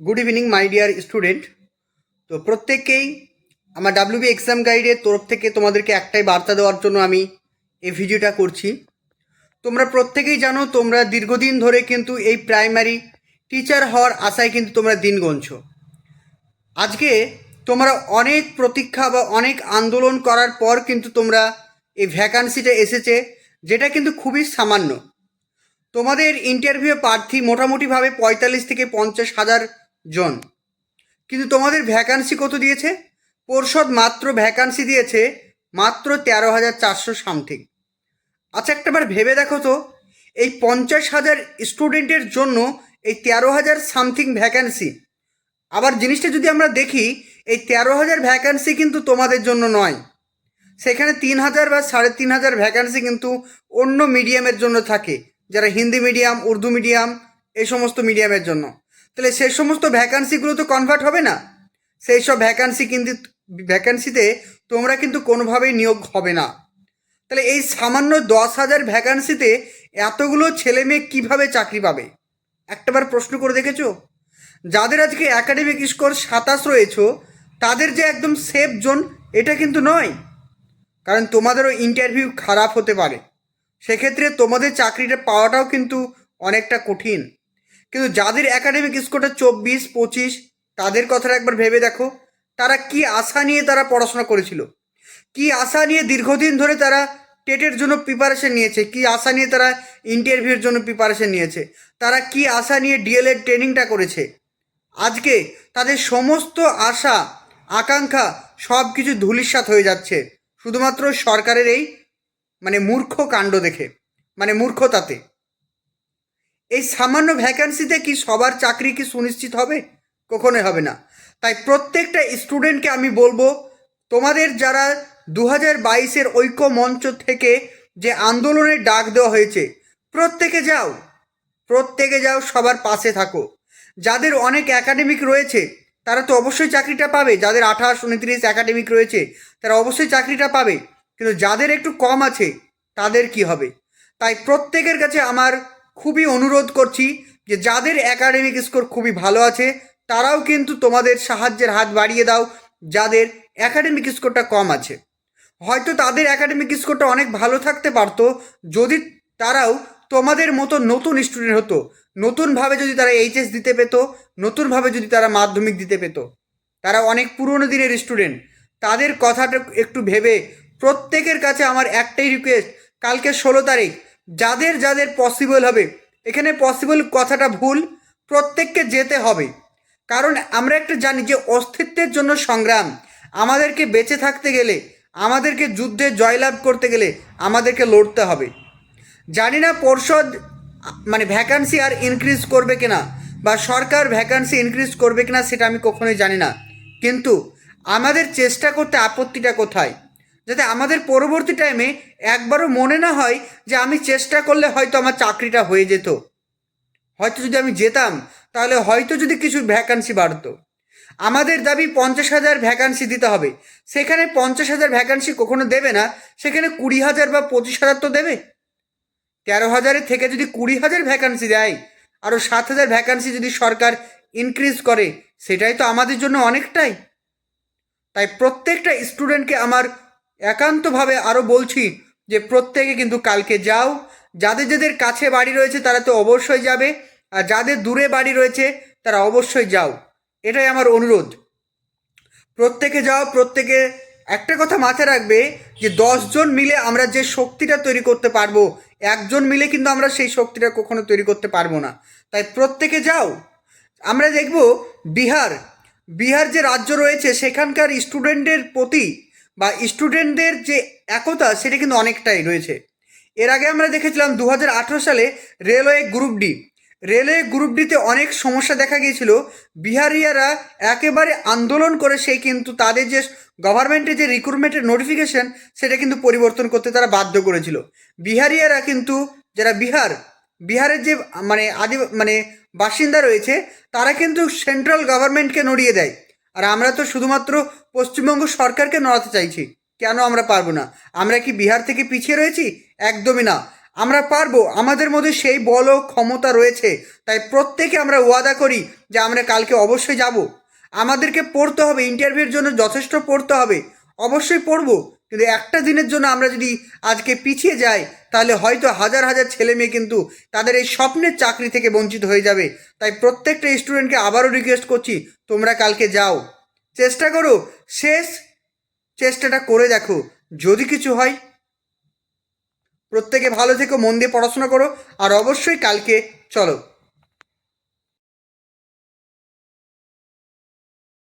Good evening my dear student তো প্রত্যেককেই আমার ডাব্লিউবি এক্সাম গাইডের তরফ থেকে তোমাদেরকে একটাই বার্তা দেওয়ার জন্য আমি এই ভিডিওটা করছি। তোমরা প্রত্যেকেই জানো, তোমরা দীর্ঘদিন ধরে কিন্তু এই প্রাইমারি টিচার হওয়ার আশায় কিন্তু তোমরা দিন গুনছো। আজকে তোমরা অনেক প্রতীক্ষা বা অনেক আন্দোলন করার পর কিন্তু তোমরা এই ভ্যাকান্সিটা এসেছে, যেটা কিন্তু খুবই সামান্য। তোমাদের ইন্টারভিউ প্রার্থী মোটামুটিভাবে পঁয়তাল্লিশ থেকে পঞ্চাশ হাজার জন। কিন্তু তোমাদের ভ্যাকান্সি কত দিয়েছে? পর্ষদ মাত্র ভ্যাকান্সি দিয়েছে মাত্র তেরো হাজার চারশো সামথিং আচ্ছা একটাবার ভেবে দেখো তো, এই পঞ্চাশ হাজার স্টুডেন্টের জন্য এই তেরো হাজার সামথিং ভ্যাকান্সি আবার জিনিসটা যদি আমরা দেখি, এই তেরো হাজার ভ্যাকান্সি কিন্তু তোমাদের জন্য নয়। সেখানে তিন হাজার বা সাড়ে তিন হাজার ভ্যাকান্সি কিন্তু অন্য মিডিয়ামের জন্য থাকে, যারা হিন্দি মিডিয়াম উর্দু মিডিয়াম এই সমস্ত মিডিয়ামের জন্য। তাহলে সেই সমস্ত ভ্যাকান্সিগুলো তো কনভার্ট হবে না। সেই সব ভ্যাকান্সি কিন্তু ভ্যাকান্সিতে তোমরা কিন্তু কোনোভাবেই নিয়োগ হবে না। তাহলে এই সামান্য দশ হাজার ভ্যাকান্সিতে এতগুলো ছেলে মেয়ে কীভাবে চাকরি পাবে? একটাবার প্রশ্ন করে দেখেছ? যাদের আজকে একাডেমিক স্কোর সাতাশ রয়েছে, তাদের যে একদম সেফ জোন এটা কিন্তু নয়। কারণ তোমাদেরও ইন্টারভিউ খারাপ হতে পারে। সেক্ষেত্রে তোমাদের চাকরিটা পাওয়াটাও কিন্তু অনেকটা কঠিন। কিন্তু যাদের একাডেমিক স্কোরটা চব্বিশ, পঁচিশ, তাদের কথাটা একবার ভেবে দেখো। তারা কি আশা নিয়ে তারা পড়াশোনা করেছিল? কি আশা নিয়ে দীর্ঘদিন ধরে তারা টেটের জন্য প্রিপারেশন নিয়েছে? কি আশা নিয়ে তারা ইন্টারভিউর জন্য প্রিপারেশন নিয়েছে? তারা কি আশা নিয়ে ডিএলএড ট্রেনিংটা করেছে? আজকে তাদের সমস্ত আশা, আকাঙ্ক্ষা সব কিছু ধূলিসাৎ হয়ে যাচ্ছে। শুধুমাত্র সরকারের এই মানে মূর্খ কাণ্ড দেখে মানে মূর্খতাতে। এই সামান্য ভ্যাকান্সিতে কি সবার চাকরি কি সুনিশ্চিত হবে? কখনোই হবে না। তাই প্রত্যেকটা স্টুডেন্টকে আমি বলব, তোমাদের যারা দু হাজার বাইশের ঐক্য মঞ্চ থেকে যে আন্দোলনের ডাক দেওয়া হয়েছে, প্রত্যেকে যাও প্রত্যেকে যাও, সবার পাশে থাকো। যাদের অনেক একাডেমিক রয়েছে, তারা তো অবশ্যই চাকরিটা পাবে। যাদের আঠাশ, উনত্রিশ একাডেমিক রয়েছে, তারা অবশ্যই চাকরিটা পাবে। কিন্তু যাদের একটু কম আছে, তাদের কি হবে? তাই প্রত্যেকের কাছে আমার খুবই অনুরোধ করছি যে যাদের একাডেমিক স্কোর খুবই ভালো আছে, তারাও কিন্তু তোমাদের সাহায্যের হাত বাড়িয়ে দাও, যাদের একাডেমিক স্কোরটা কম আছে। হয়তো তাদের একাডেমিক স্কোরটা অনেক ভালো থাকতে পারতো, যদি তারাও তোমাদের মতো নতুন স্টুডেন্ট হতো, নতুনভাবে যদি তারা এইচএস দিতে পেত, নতুনভাবে যদি তারা মাধ্যমিক দিতে পেত। তারা অনেক পুরনো দিনের স্টুডেন্ট তাদের কথাটা একটু ভেবে প্রত্যেকের কাছে আমার একটাই রিকোয়েস্ট কালকে ষোলো তারিখ যাদের যাদের পসিবল হবে। এখানে পসিবল কথাটা ভুল, প্রত্যেককে যেতে হবে। কারণ আমরা একটা জানি যে অস্তিত্বের জন্য সংগ্রাম। আমাদেরকে বেঁচে থাকতে গেলে, আমাদেরকে যুদ্ধে জয়লাভ করতে গেলে আমাদেরকে লড়তে হবে। জানি না পর্ষদ মানে ভ্যাকান্সি আর ইনক্রিজ করবে কিনা, বা সরকার ভ্যাকান্সি ইনক্রিজ করবে কিনা, সেটা আমি কখনোই জানি না। কিন্তু আমাদের চেষ্টা করতে আপত্তিটা কোথায়? যাতে আমাদের পরবর্তী টাইমে একবারও মনে না হয় যে আমি চেষ্টা করলে হয়তো আমার চাকরিটা হয়ে যেত। হয়তো যদি আমি যেতাম, তাহলে হয়তো যদি কিছু ভ্যাকান্সি বাড়তো। আমাদের দাবি পঞ্চাশ হাজার ভ্যাকান্সি দিতে হবে। সেখানে পঞ্চাশ হাজার ভ্যাকান্সি কখনো দেবে না, সেখানে কুড়ি হাজার বা পঁচিশ হাজার তো দেবে। তেরো হাজারের থেকে যদি কুড়ি হাজার ভ্যাকান্সি দেয় আরও সাত হাজার ভ্যাকান্সি যদি সরকার ইনক্রিজ করে, সেটাই তো আমাদের জন্য অনেকটাই। তাই প্রত্যেকটা স্টুডেন্টকে আমার একান্তভাবে আরও বলছি যে প্রত্যেকে কিন্তু কালকে যাও। যাদের যাদের কাছে বাড়ি রয়েছে তারা তো অবশ্যই যাবে, আর যাদের দূরে বাড়ি রয়েছে তারা অবশ্যই যাও। এটাই আমার অনুরোধ। প্রত্যেকে যাও, প্রত্যেকে একটা কথা মাথায় রাখবে যে দশজন মিলে আমরা যে শক্তিটা তৈরি করতে পারব, একজন মিলে কিন্তু আমরা সেই শক্তিটা কখনো তৈরি করতে পারব না। তাই প্রত্যেকে যাও। আমরা দেখব বিহার বিহার যে রাজ্য রয়েছে সেখানকার স্টুডেন্টের প্রতি বা স্টুডেন্টদের যে একতা, সেটা কিন্তু অনেকটাই রয়েছে। এর আগে আমরা দেখেছিলাম দু হাজার আঠেরো সালে railway group D. Railway group ডিতে অনেক সমস্যা দেখা গিয়েছিল। বিহারিয়ারা একেবারে আন্দোলন করে সেই কিন্তু তাদের যে গভর্নমেন্টের যে রিক্রুটমেন্টের নোটিফিকেশন সেটা কিন্তু পরিবর্তন করতে তারা বাধ্য করেছিল। বিহারিয়ারা কিন্তু, যারা বিহার, বিহারের যে মানে আদি মানে বাসিন্দা রয়েছে, তারা কিন্তু সেন্ট্রাল গভর্নমেন্টকে নড়িয়ে দেয়। আর আমরা তো শুধুমাত্র পশ্চিমবঙ্গ সরকারকে নড়াতে চাইছি। কেন আমরা পারব না? আমরা কি বিহার থেকে পিছিয়ে রয়েছি? একদমই না। আমরা পারব। আমাদের মধ্যে সেই বল ক্ষমতা রয়েছে। তাই প্রত্যেকে আমরা ওয়াদা করি যে আমরা কালকে অবশ্যই যাব। আমাদেরকে পড়তে হবে। ইন্টারভিউর জন্য যথেষ্ট পড়তে হবে। অবশ্যই পড়ব। কিন্তু একটা দিনের জন্য আমরা যদি আজকে পিছিয়ে যাই, তাহলে হয়তো হাজার হাজার ছেলে মেয়ে কিন্তু তাদের এই স্বপ্নের চাকরি থেকে বঞ্চিত হয়ে যাবে। তাই প্রত্যেকটা স্টুডেন্টকে আবারও রিকোয়েস্ট করছি, তোমরা কালকে যাও। চেষ্টা করো, শেষ চেষ্টাটা করে দেখো, যদি কিছু হয়। প্রত্যেকে ভালো থেকো, মন দিয়ে পড়াশোনা করো, আর অবশ্যই কালকে চলো।